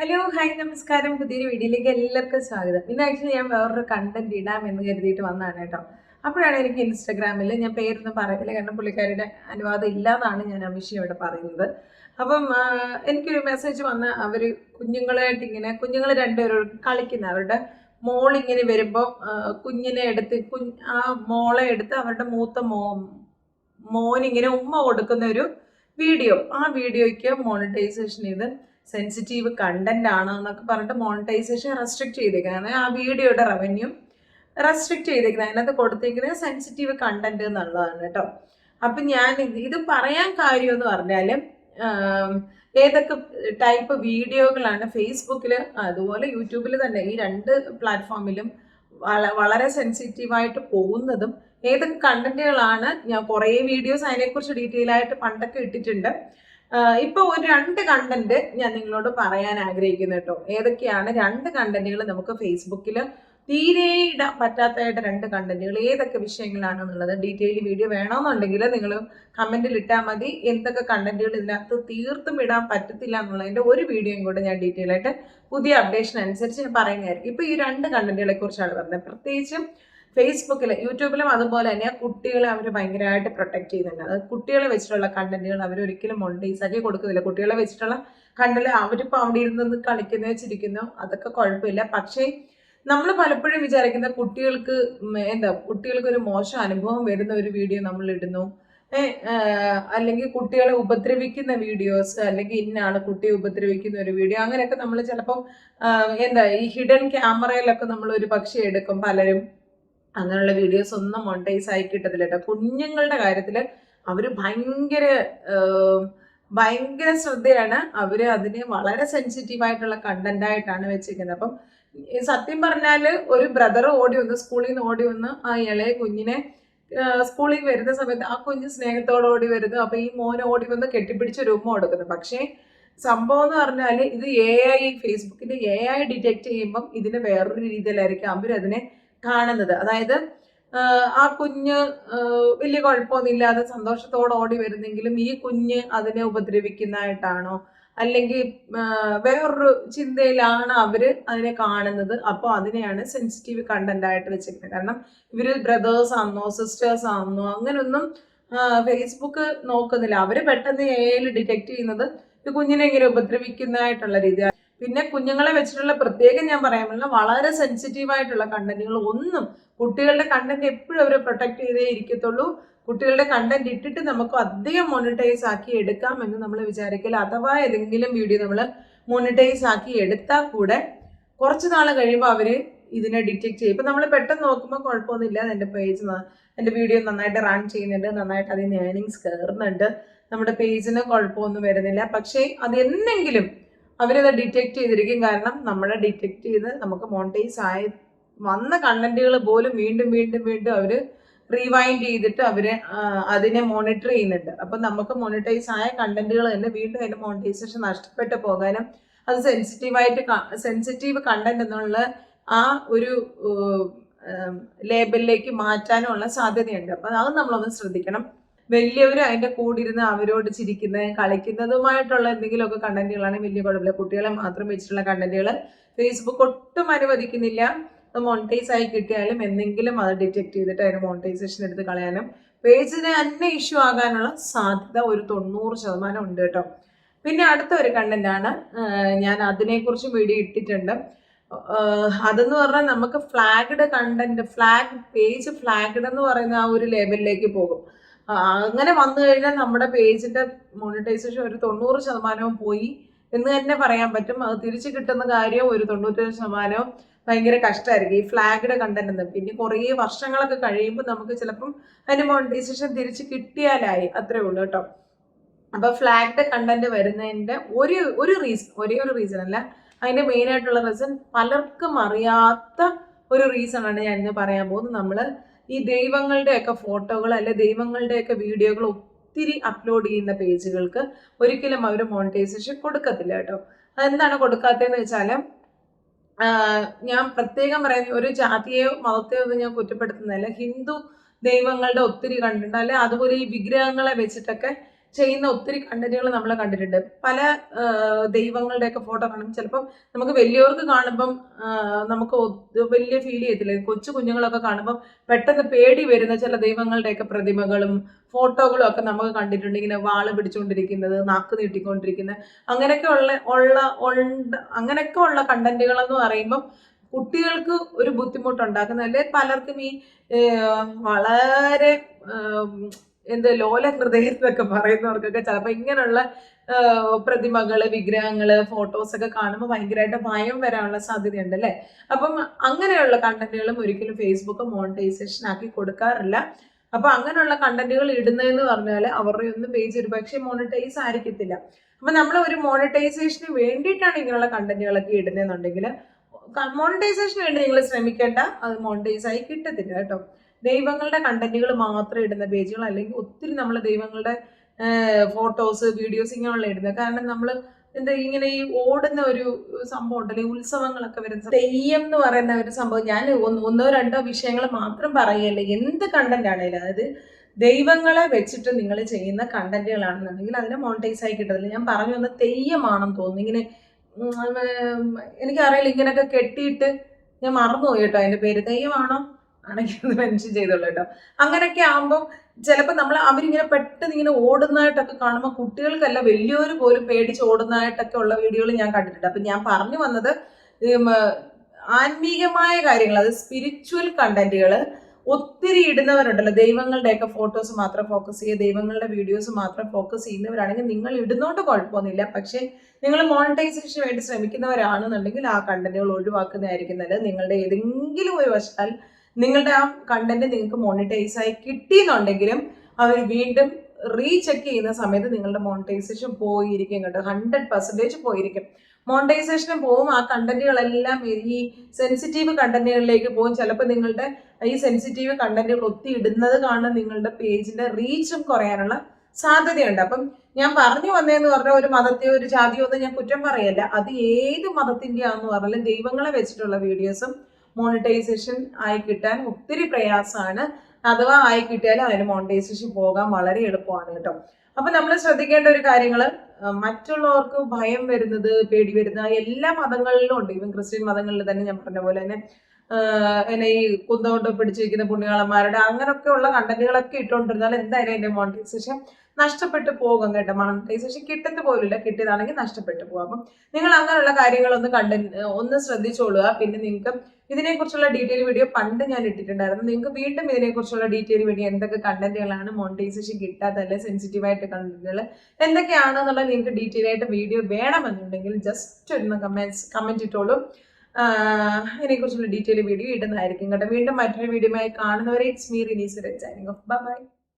Hello hi നമസ്കാരം. പുതിയൊരു വീഡിയോയിലേക്ക് എല്ലാവർക്കും സ്വാഗതം. ഇന്ന് ആക്ച്വലി ഞാൻ വേറൊരു കണ്ടന്റ് ഇടാം എന്ന് കരുതിയിട്ട് വന്നതാണ് കേട്ടോ. അപ്പോഴാണ് എനിക്ക് ഇൻസ്റ്റാഗ്രാമിൽ ഞാൻ പേരൊന്നും പറയത്തില്ല കാരണം പുള്ളിക്കാരുടെ അനുവാദം ഇല്ലാതാണ് ഞാൻ അമിഷി ഇവിടെ പറയുന്നത്. അപ്പം എനിക്കൊരു മെസ്സേജ് വന്ന അവർ കുഞ്ഞുങ്ങളായിട്ട് ഇങ്ങനെ കുഞ്ഞുങ്ങൾ രണ്ടുപേരും കളിക്കുന്ന അവരുടെ മോളിങ്ങനെ വരുമ്പോൾ കുഞ്ഞിനെ എടുത്ത് കുഞ്ഞ് ആ മോളെ എടുത്ത് അവരുടെ മൂത്ത മോ മോനിങ്ങനെ ഉമ്മ കൊടുക്കുന്ന ഒരു വീഡിയോ. ആ വീഡിയോയ്ക്ക് മോണിറ്റൈസേഷൻ ചെയ്ത് സെൻസിറ്റീവ് കണ്ടന്റ് ആണ് എന്നൊക്കെ പറഞ്ഞിട്ട് മോണിറ്റൈസേഷൻ റെസ്ട്രിക്ട് ചെയ്തേക്കുന്നത് ആ വീഡിയോയുടെ റവന്യൂ റെസ്ട്രിക്ട് ചെയ്തേക്കുന്നത് അതിനകത്ത് കൊടുത്തേക്കുന്നത് സെൻസിറ്റീവ് കണ്ടന്റ് എന്നുള്ളതാണ് കേട്ടോ. അപ്പം ഞാൻ ഇത് പറയാൻ കാര്യം എന്ന് പറഞ്ഞാൽ ഏതൊക്കെ ടൈപ്പ് വീഡിയോകളാണ് ഫേസ്ബുക്കിൽ അതുപോലെ യൂട്യൂബിൽ തന്നെ ഈ രണ്ട് പ്ലാറ്റ്ഫോമിലും വള- വളരെ സെൻസിറ്റീവായിട്ട് പോകുന്നതും ഏതൊക്കെ കണ്ടന്റുകളാണ് ഞാൻ കുറേ വീഡിയോസ് അതിനെക്കുറിച്ച് ഡീറ്റെയിൽ ആയിട്ട് പണ്ടൊക്കെ ഇട്ടിട്ടുണ്ട്. ഇപ്പോൾ ഒരു രണ്ട് കണ്ടന്റ് ഞാൻ നിങ്ങളോട് പറയാൻ ആഗ്രഹിക്കുന്നു കേട്ടോ. ഏതൊക്കെയാണ് രണ്ട് കണ്ടന്റുകൾ നമുക്ക് ഫേസ്ബുക്കിൽ തീരെ ഇടാൻ പറ്റാത്തതായിട്ട് രണ്ട് കണ്ടന്റുകൾ ഏതൊക്കെ വിഷയങ്ങളാണെന്നുള്ളത് ഡീറ്റെയിൽ വീഡിയോ വേണമെന്നുണ്ടെങ്കിൽ നിങ്ങൾ കമന്റിൽ ഇട്ടാൽ മതി. എന്തൊക്കെ കണ്ടന്റുകൾ ഇതിനകത്ത് തീർത്തും ഇടാൻ പറ്റത്തില്ല എന്നുള്ളതിന്റെ ഒരു വീഡിയോയും കൂടെ ഞാൻ ഡീറ്റെയിൽ ആയിട്ട് പുതിയ അപ്ഡേഷൻ അനുസരിച്ച് ഞാൻ പറയുന്നതായിരിക്കും. ഇപ്പോൾ ഈ രണ്ട് കണ്ടന്റുകളെ കുറിച്ചാണ് പറഞ്ഞത്. പ്രത്യേകിച്ചും ഫേസ്ബുക്കിൽ യൂട്യൂബിലും അതുപോലെ തന്നെ കുട്ടികളെ അവർ ഭയങ്കരമായിട്ട് പ്രൊട്ടക്ട് ചെയ്യുന്നുണ്ട്. അത് കുട്ടികളെ വെച്ചിട്ടുള്ള കണ്ടന്റുകൾ അവർ ഒരിക്കലും മൊണ്ടൈസ് ആക്കി കൊടുക്കുന്നില്ല. കുട്ടികളെ വെച്ചിട്ടുള്ള കണ്ടന്റ് അവരിപ്പോൾ അവിടെ ഇരുന്ന് കളിക്കുന്ന വെച്ചിരിക്കുന്നു അതൊക്കെ കുഴപ്പമില്ല. പക്ഷേ നമ്മൾ പലപ്പോഴും വിചാരിക്കുന്ന കുട്ടികൾക്ക് എന്താ കുട്ടികൾക്ക് ഒരു മോശം അനുഭവം വരുന്ന ഒരു വീഡിയോ നമ്മൾ ഇടുന്നു. അല്ലെങ്കിൽ കുട്ടികളെ ഉപദ്രവിക്കുന്ന വീഡിയോസ് അല്ലെങ്കിൽ ഇന്നാണ് കുട്ടിയെ ഉപദ്രവിക്കുന്ന ഒരു വീഡിയോ അങ്ങനെയൊക്കെ നമ്മൾ ചിലപ്പം എന്താ ഈ ഹിഡൻ ക്യാമറയിലൊക്കെ നമ്മൾ ഒരു പക്ഷേ എടുക്കും പലരും. അങ്ങനെയുള്ള വീഡിയോസ് ഒന്നും മോണിറ്റൈസ് ആയി കിട്ടത്തില്ല കേട്ടോ കുഞ്ഞുങ്ങളുടെ കാര്യത്തിൽ അവർ ഭയങ്കര ഭയങ്കര ശ്രദ്ധയാണ് അവർ അതിനെ വളരെ സെൻസിറ്റീവ് ആയിട്ടുള്ള കണ്ടന്റ് ആയിട്ടാണ് വെച്ചിരിക്കുന്നത്. അപ്പം സത്യം പറഞ്ഞാൽ ഒരു ബ്രദർ ഓടി വന്ന് സ്കൂളിൽ നിന്ന് ഓടി വന്ന് ആ ഇളയ കുഞ്ഞിനെ സ്കൂളിൽ വരുന്ന സമയത്ത് ആ കുഞ്ഞ് സ്നേഹത്തോടെ ഓടി വരുന്നു. അപ്പൊ ഈ മോൻ ഓടി വന്ന് കെട്ടിപ്പിടിച്ച് ഒരു ഉമ്മ കൊടുക്കുന്നു. പക്ഷേ സംഭവം എന്ന് പറഞ്ഞാൽ ഇത് എ ഐ ഫേസ്ബുക്കിന്റെ എ ഐ ഡിറ്റക്ട് ചെയ്യുമ്പം ഇതിന് വേറൊരു രീതിയിലായിരിക്കും. അവരതിനെ കാണുന്നത്. അതായത് ആ, കുഞ്ഞ് വലിയ കുഴപ്പമൊന്നുമില്ലാതെ സന്തോഷത്തോടെ ഓടി വരുന്നെങ്കിലും ഈ കുഞ്ഞ് അതിനെ ഉപദ്രവിക്കുന്നതായിട്ടാണോ? അല്ലെങ്കിൽ വേറൊരു ചിന്തയിലാണ് അവർ അതിനെ കാണുന്നത്. അപ്പോൾ അതിനെയാണ് സെൻസിറ്റീവ് കണ്ടന്റ് ആയിട്ട് വെച്ചിരിക്കുന്നത്. കാരണം ഇവർ ബ്രദേഴ്സ് ആണെന്നോ സിസ്റ്റേഴ്സ് ആണെന്നോ അങ്ങനൊന്നും ഫേസ്ബുക്ക് നോക്കുന്നില്ല. അവർ പെട്ടെന്ന് എയിൽ ഡിറ്റക്ട് ചെയ്യുന്നത് കുഞ്ഞിനെ ഇങ്ങനെ ഉപദ്രവിക്കുന്നതായിട്ടുള്ള രീതി പിന്നെ കുഞ്ഞുങ്ങളെ വെച്ചിട്ടുള്ള പ്രത്യേകം ഞാൻ പറയാനുള്ള വളരെ സെൻസിറ്റീവ് ആയിട്ടുള്ള കണ്ടന്റുകൾ ഒന്നും കുട്ടികളുടെ കണ്ടന്റ് എപ്പോഴും അവർ പ്രൊട്ടക്ട് ചെയ്തേ ഇരിക്കത്തുള്ളൂ. കുട്ടികളുടെ കണ്ടന്റ് ഇട്ടിട്ട് നമുക്ക് അധികം മോണിറ്റൈസ് ആക്കി എടുക്കാം എന്ന് നമ്മൾ വിചാരിക്കില്ല അഥവാ ഏതെങ്കിലും വീഡിയോ നമ്മൾ മോണിറ്റൈസ് ആക്കി എടുത്താൽ കൂടെ കുറച്ച് നാൾ കഴിയുമ്പോൾ അവർ ഇതിനെ ഡിറ്റക്ട് ചെയ്യും. ഇപ്പം നമ്മൾ പെട്ടെന്ന് നോക്കുമ്പോൾ കുഴപ്പമൊന്നുമില്ല. എന്റെ പേജ് എന്റെ വീഡിയോ നന്നായിട്ട് റൺ ചെയ്യുന്നുണ്ട്. നന്നായിട്ട് അതിന് ഏണിങ്സ് കയറുന്നുണ്ട്. നമ്മുടെ പേജിന് കുഴപ്പമൊന്നും വരുന്നില്ല. പക്ഷേ അത് എന്നെങ്കിലും അവരത് ഡിറ്റക്ട് ചെയ്തിരിക്കും. കാരണം നമ്മളെ ഡിറ്റക്ട് ചെയ്ത് നമുക്ക് മോണിറ്റൈസ് ആയി വന്ന കണ്ടന്റുകൾ പോലും വീണ്ടും വീണ്ടും വീണ്ടും അവർ റീവൈൻഡ് ചെയ്തിട്ട് അവർ അതിനെ മോണിറ്റർ ചെയ്യുന്നുണ്ട്. അപ്പം നമുക്ക് മോണിറ്റൈസ് ആയ കണ്ടന്റുകൾ തന്നെ വീണ്ടും അതിന്റെ മോണിറ്റൈസേഷൻ നഷ്ടപ്പെട്ടു പോകാനും അത് സെൻസിറ്റീവായിട്ട് സെൻസിറ്റീവ് കണ്ടന്റ് എന്നുള്ള ആ ഒരു ലേബലിലേക്ക് മാറ്റാനുള്ള സാധ്യതയുണ്ട്. അപ്പം അത് നമ്മളൊന്ന് ശ്രദ്ധിക്കണം. വലിയവർ അതിന്റെ കൂടിരുന്ന് അവരോട് ചിരിക്കുന്നത് കളിക്കുന്നതുമായിട്ടുള്ള എന്തെങ്കിലുമൊക്കെ കണ്ടന്റുകളാണെങ്കിൽ വലിയ കുഴപ്പമില്ല. കുട്ടികളെ മാത്രം വെച്ചിട്ടുള്ള കണ്ടന്റുകൾ ഫേസ്ബുക്ക് ഒട്ടും അനുവദിക്കുന്നില്ല. അത് മോണിറ്റൈസ് ആയി കിട്ടിയാലും എന്തെങ്കിലും അത് ഡിറ്റക്ട് ചെയ്തിട്ട് അതിന് മോണിറ്റൈസേഷൻ എടുത്ത് കളയാനും പേജിന് തന്നെ ഇഷ്യൂ ആകാനുള്ള സാധ്യത ഒരു തൊണ്ണൂറ് ശതമാനം ഉണ്ട് കേട്ടോ. പിന്നെ അടുത്ത ഒരു കണ്ടന്റ് ആണ് ആഹ് ഞാൻ അതിനെക്കുറിച്ച് വീഡിയോ ഇട്ടിട്ടുണ്ട്. അതെന്ന് പറഞ്ഞാൽ നമുക്ക് flagged content flag page flagged എന്ന് പറയുന്ന ആ ഒരു ലേബലിലേക്ക് പോകും. അങ്ങനെ വന്നു കഴിഞ്ഞാൽ നമ്മുടെ പേജിന്റെ മോണിറ്റൈസേഷൻ ഒരു തൊണ്ണൂറ് ശതമാനവും പോയി എന്ന് തന്നെ പറയാൻ പറ്റും. അത് തിരിച്ചു കിട്ടുന്ന കാര്യം ഒരു തൊണ്ണൂറ്റഞ്ച് ശതമാനവും ഭയങ്കര കഷ്ടമായിരിക്കും ഈ ഫ്ലാഗ്ഡ് കണ്ടന്റ് എന്ന്. പിന്നെ കുറേ വർഷങ്ങളൊക്കെ കഴിയുമ്പോൾ നമുക്ക് ചിലപ്പം അതിന് മോണിറ്റൈസേഷൻ തിരിച്ചു കിട്ടിയാലായി. അത്രേ ഉള്ളൂ കേട്ടോ. അപ്പൊ ഫ്ലാഗ്ഡ് കണ്ടന്റ് വരുന്നതിന്റെ ഒരു ഒരു റീസൺ ഒരേ ഒരു റീസൺ അല്ല. അതിന്റെ മെയിൻ ആയിട്ടുള്ള റീസൺ പലർക്കും അറിയാത്ത ഒരു റീസൺ ആണ് ഞാൻ ഇന്ന് പറയാൻ പോകുന്നത്. നമ്മൾ ഈ ദൈവങ്ങളുടെയൊക്കെ ഫോട്ടോകൾ അല്ലെ ദൈവങ്ങളുടെയൊക്കെ വീഡിയോകൾ ഒത്തിരി അപ്ലോഡ് ചെയ്യുന്ന പേജുകൾക്ക് ഒരിക്കലും അവർ മോണിറ്റൈസേഷൻ കൊടുക്കത്തില്ല കേട്ടോ. എന്താണ് കൊടുക്കാത്തതെന്ന് വെച്ചാൽ ഞാൻ പ്രത്യേകം പറയുന്ന ഒരു ജാതിയെയോ മതത്തെയോ ഒന്നും ഞാൻ കുറ്റപ്പെടുത്തുന്നില്ല ഹിന്ദു ദൈവങ്ങളുടെ ഒത്തിരി കണ്ടിട്ടുണ്ട്. അല്ലെ അതുപോലെ ഈ വിഗ്രഹങ്ങളെ വെച്ചിട്ടൊക്കെ ചെയ്യുന്ന ഒത്തിരി കണ്ടന്റുകൾ നമ്മൾ കണ്ടിട്ടുണ്ട്. പല ദൈവങ്ങളുടെയൊക്കെ ഫോട്ടോ കാണുമ്പോൾ ചിലപ്പം നമുക്ക് വലിയവർക്ക് കാണുമ്പം നമുക്ക് വലിയ ഫീൽ ചെയ്യത്തില്ല. കൊച്ചു കുഞ്ഞുങ്ങളൊക്കെ കാണുമ്പം പെട്ടെന്ന് പേടി വരുന്ന ചില ദൈവങ്ങളുടെയൊക്കെ പ്രതിമകളും ഫോട്ടോകളും ഒക്കെ നമുക്ക് കണ്ടിട്ടുണ്ട്. ഇങ്ങനെ വാൾ പിടിച്ചുകൊണ്ടിരിക്കുന്നത് നാക്ക് നീട്ടിക്കൊണ്ടിരിക്കുന്നത്. അങ്ങനെയൊക്കെ ഉള്ള ഉള്ള ഉണ്ട് അങ്ങനെയൊക്കെ ഉള്ള കണ്ടന്റുകൾ എന്ന് പറയുമ്പം കുട്ടികൾക്ക് ഒരു ബുദ്ധിമുട്ടുണ്ടാക്കുന്ന അല്ലെ പലർക്കും ഈ വളരെ എന്ത് ലോല ഹൃദയം എന്നൊക്കെ പറയുന്നവർക്കൊക്കെ ചിലപ്പോൾ ഇങ്ങനെയുള്ള പ്രതിമകൾ വിഗ്രഹങ്ങൾ ഫോട്ടോസ് ഒക്കെ കാണുമ്പോൾ ഭയങ്കരമായിട്ട് ഭയം വരാനുള്ള സാധ്യതയുണ്ട് അല്ലേ? അപ്പം അങ്ങനെയുള്ള കണ്ടന്റുകളും ഒരിക്കലും ഫേസ്ബുക്ക് മോണിറ്റൈസേഷൻ ആക്കി കൊടുക്കാറില്ല. അപ്പൊ അങ്ങനെയുള്ള കണ്ടന്റുകൾ ഇടുന്നതെന്ന് പറഞ്ഞാൽ അവരുടെ ഒന്നും പേജ് ഒരു പക്ഷേ മോണിറ്റൈസ് ആയിരിക്കത്തില്ല. അപ്പൊ നമ്മൾ ഒരു മോണിറ്റൈസേഷന് വേണ്ടിയിട്ടാണ് ഇങ്ങനെയുള്ള കണ്ടന്റുകളൊക്കെ ഇടുന്നതെന്നുണ്ടെങ്കിൽ മോണിറ്റൈസേഷന് വേണ്ടി നിങ്ങൾ ശ്രമിക്കേണ്ട അത് മോണിറ്റൈസ് ആയി കിട്ടത്തില്ല കേട്ടോ. ദൈവങ്ങളുടെ കണ്ടന്റുകൾ മാത്രം ഇടുന്ന പേജുകൾ അല്ലെങ്കിൽ ഒത്തിരി നമ്മൾ ദൈവങ്ങളുടെ ഫോട്ടോസ് വീഡിയോസ് ഇങ്ങനെയുള്ള ഇടുന്നത്. കാരണം നമ്മൾ എന്താ ഇങ്ങനെ ഈ ഓടുന്ന ഒരു സംഭവം ഉണ്ടല്ലേ ഉത്സവങ്ങളൊക്കെ വരുന്ന തെയ്യം എന്ന് പറയുന്ന ഒരു സംഭവം ഞാൻ ഒന്നോ രണ്ടോ വിഷയങ്ങൾ മാത്രം പറയല്ല എന്ത് കണ്ടന്റ് ആണെങ്കിലും. അതായത് ദൈവങ്ങളെ വെച്ചിട്ട് നിങ്ങൾ ചെയ്യുന്ന കണ്ടന്റുകളാണെന്നുണ്ടെങ്കിൽ അതിനെ മോണിറ്റൈസ് ആയി കിട്ടത്തില്ല. ഞാൻ പറഞ്ഞു വന്ന തെയ്യമാണെന്ന് തോന്നുന്നു. ഇങ്ങനെ എനിക്കറിയില്ല ഇങ്ങനെയൊക്കെ കെട്ടിയിട്ട് ഞാൻ മറന്നുപോയി കേട്ടോ അതിന്റെ പേര്. തെയ്യമാണോ? ആണെങ്കിൽ ഒന്ന് മെൻഷൻ ചെയ്തോളൂ കേട്ടോ. അങ്ങനെയൊക്കെ ആകുമ്പോൾ ചിലപ്പോൾ നമ്മൾ അവരിങ്ങനെ പെട്ടെന്ന് ഇങ്ങനെ ഓടുന്നതായിട്ടൊക്കെ കാണുമ്പോൾ കുട്ടികൾക്കല്ല വലിയവർ പോലും പേടിച്ച് ഓടുന്നതായിട്ടൊക്കെ ഉള്ള വീഡിയോകൾ ഞാൻ കണ്ടിട്ടുണ്ട്. അപ്പം ഞാൻ പറഞ്ഞു വന്നത് ആത്മീകമായ കാര്യങ്ങൾ അത് സ്പിരിച്വൽ കണ്ടന്റുകൾ ഒത്തിരി ഇടുന്നവരുണ്ടല്ലോ. ദൈവങ്ങളുടെയൊക്കെ ഫോട്ടോസ് മാത്രം ഫോക്കസ് ചെയ്യുക ദൈവങ്ങളുടെ വീഡിയോസ് മാത്രം ഫോക്കസ് ചെയ്യുന്നവരാണെങ്കിൽ നിങ്ങൾ ഇടുന്നോണ്ട് കുഴപ്പമൊന്നുമില്ല. പക്ഷേ നിങ്ങൾ മോണിറ്റൈസേഷന് വേണ്ടി ശ്രമിക്കുന്നവരാണെന്നുണ്ടെങ്കിൽ ആ കണ്ടന്റുകൾ ഒഴിവാക്കുന്നതായിരിക്കും നല്ലത്. നിങ്ങളുടെ ഏതെങ്കിലും ഒരു വശത്താൽ നിങ്ങളുടെ ആ കണ്ടന്റ് നിങ്ങൾക്ക് മോണിറ്റൈസ് ആയി കിട്ടിയെന്നുണ്ടെങ്കിലും അവർ വീണ്ടും റീചെക്ക് ചെയ്യുന്ന സമയത്ത് നിങ്ങളുടെ മോണിറ്റൈസേഷൻ പോയിരിക്കും കേട്ടോ ഹൺഡ്രഡ് പെർസെന്റേജ് പോയിരിക്കും. മോണിറ്റൈസേഷനും പോവും ആ കണ്ടന്റുകളെല്ലാം ഈ സെൻസിറ്റീവ് കണ്ടന്റുകളിലേക്ക് പോകും ചിലപ്പോൾ നിങ്ങളുടെ ഈ സെൻസിറ്റീവ് കണ്ടന്റുകൾ ഒത്തി ഇടുന്നത് കാരണം നിങ്ങളുടെ പേജിന്റെ റീച്ചും കുറയാനുള്ള സാധ്യതയുണ്ട്. അപ്പം ഞാൻ പറഞ്ഞു വന്നതെന്ന് പറഞ്ഞ ഒരു മതത്തെയോ ഒരു ജാതിയോ ഒന്നും ഞാൻ കുറ്റം പറയല്ല. അത് ഏത് മതത്തിന്റെ ആണെന്ന് പറഞ്ഞാലും ദൈവങ്ങളെ വെച്ചിട്ടുള്ള വീഡിയോസും മോണിറ്റൈസേഷൻ ആയി കിട്ടാൻ ഒത്തിരി പ്രയാസമാണ് അഥവാ ആയി കിട്ടിയാലും അതിന് മോണിറ്റൈസേഷൻ പോകാൻ വളരെ എളുപ്പമാണ് കേട്ടോ. അപ്പൊ നമ്മൾ ശ്രദ്ധിക്കേണ്ട ഒരു കാര്യങ്ങൾ മറ്റുള്ളവർക്ക് ഭയം വരുന്നത് പേടി വരുന്നത് എല്ലാ മതങ്ങളിലും ഉണ്ട്. ഈവൻ ക്രിസ്ത്യൻ മതങ്ങളിൽ തന്നെ ഞാൻ പറഞ്ഞ പോലെ തന്നെ എന്നെ ഈ കുന്തോട്ട് പിടിച്ചിരിക്കുന്ന പുണ്യാളന്മാരുടെ അങ്ങനെയൊക്കെ ഉള്ള കണ്ടന്റുകളൊക്കെ ഇട്ടുകൊണ്ടിരുന്നാൽ എന്തായാലും അതിന്റെ മോണിറ്റൈസേഷൻ നഷ്ടപ്പെട്ടു പോകും കേട്ടോ. മോണിറ്റൈസേഷൻ കിട്ടത്ത് പോലില്ല കിട്ടിയതാണെങ്കിൽ നഷ്ടപ്പെട്ടു പോകും. അപ്പം നിങ്ങൾ അങ്ങനെയുള്ള കാര്യങ്ങളൊന്ന് കണ്ട ഒന്ന് ശ്രദ്ധിച്ചോളുക. പിന്നെ നിങ്ങൾക്ക് ഇതിനെക്കുറിച്ചുള്ള ഡീറ്റെയിൽ വീഡിയോ പണ്ട് ഞാൻ ഇട്ടിട്ടുണ്ടായിരുന്നു. നിങ്ങൾക്ക് വീണ്ടും ഇതിനെക്കുറിച്ചുള്ള ഡീറ്റെയിൽ വീഡിയോ എന്തൊക്കെ കണ്ടന്റുകളാണ് മോണിറ്റൈസേഷൻ കിട്ടാത്തല്ലേ സെൻസിറ്റീവ് ആയിട്ട് കണ്ടന്റുകൾ എന്തൊക്കെയാണെന്നുള്ള നിങ്ങൾക്ക് ഡീറ്റെയിൽ ആയിട്ട് വീഡിയോ വേണമെന്നുണ്ടെങ്കിൽ ജസ്റ്റ് ഒന്ന് കമൻസ് കമന്റ് ഇട്ടോളൂ. ഇതിനെക്കുറിച്ചുള്ള ഡീറ്റെയിൽ വീഡിയോ ഇടുന്നതായിരിക്കും കേട്ടോ. വീണ്ടും മറ്റൊരു വീഡിയോ കാണുന്നവരെ ഇറ്റ്സ് മീ റിനീസ് ബൈ